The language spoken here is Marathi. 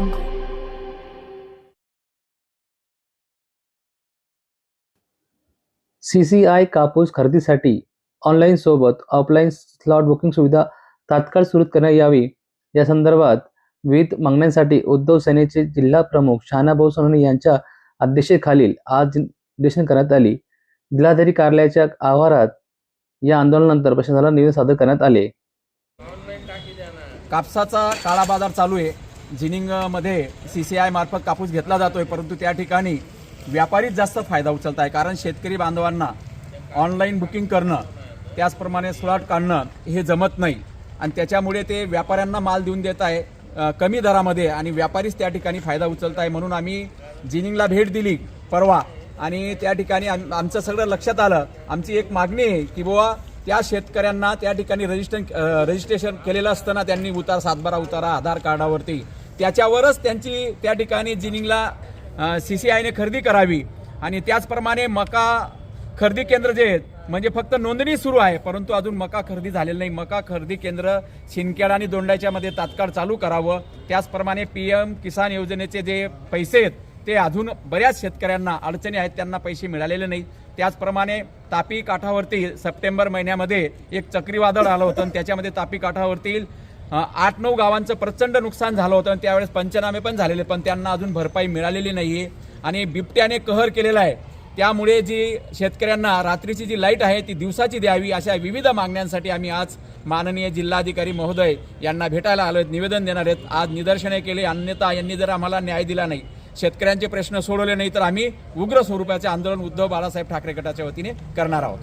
Rango. सीसीआय कापूस खरेदीसाठी ऑनलाईन सोबत ऑफलाईन स्लॉट बुकिंग सुविधा तात्काळ सुरू करण्यात यावी. या संदर्भात विविध मागण्यांसाठी उद्धव सेनेचे जिल्हा प्रमुख शहानाभाऊ सोनवणे यांच्या अध्यक्षतेखालील आज निदर्शन करण्यात आली. जिल्हाधिकारी कार्यालयाच्या आवारात या आंदोलनानंतर प्रशासनाला निवेदन सादर करण्यात आले. कापसाचा काळा बाजार चालू आहे. जिनिंगमध्ये सी सी आय मार्फत कापूस घेतला जातोय परंतु त्या ठिकाणी व्यापारीच जास्त फायदा उचलत आहे कारण शेतकरी बांधवांना ऑनलाईन बुकिंग करणं त्याचप्रमाणे स्लॉट काढणं हे जमत नाही. आणि त्याच्यामुळे ते व्यापाऱ्यांना माल देऊन देत आहे कमी दरामध्ये आणि व्यापारीच त्या ठिकाणी फायदा उचलत आहे म्हणून आम्ही जिनिंगला भेट दिली परवा. आणि त्या ठिकाणी आम- आमचं सगळं लक्षात आलं. आमची एक मागणी आहे की बुवा त्या शेतकऱ्यांना त्या ठिकाणी रजिस्ट्रेशन रजिस्ट्रेशन केलेलं असताना त्यांनी उतार सातबारा उतारा आधार कार्डावरती. त्याच्यावरच त्यांची त्या ठिकाणी जिनिंगला सी सी आयने खरेदी करावी. आणि त्याचप्रमाणे मका खरेदी केंद्र जे आहेत म्हणजे फक्त नोंदणी सुरू आहे परंतु अजून मका खरेदी झालेलं नाही. मका खरेदी केंद्र शिंदखेडा आणि दोंडाच्यामध्ये तात्काळ चालू करावं. त्याचप्रमाणे पी एम किसान योजनेचे जे पैसे आहेत ते अजून बऱ्याच शेतकऱ्यांना अडचणी आहेत त्यांना पैसे मिळालेले नाही त्याचप्रमाणे तापी काठावरती सप्टेंबर महिन्यामध्ये एक चक्रीवादळ आलं होतं आणि त्याच्यामध्ये तापी काठावरती आठ नऊ गावांचं प्रचंड नुकसान झालं होतं आणि त्यावेळेस पंचनामे पण झालेले पण त्यांना अजून भरपाई मिळालेली नाहीये. आणि बिबट्याने कहर केलेला आहे. त्यामुळे जी शेतकऱ्यांना रात्रीची जी लाइट आहे ती दिवसाची द्यावी अशा विविध मागण्यांसाठी आम्ही आज माननीय जिल्हाधिकारी महोदय यांना भेटायला आलो आहेत निवेदन देणार आहेत. आज निदर्शने केले. अन्यथा यांनी जर आम्हाला न्याय दिला नाही. शेतकऱ्यांचे प्रश्न सोडवले नाही तर आम्ही उग्र स्वरूपाचे आंदोलन उद्धव बाळासाहेब ठाकरे गटाच्या वतीने करणार आहोत.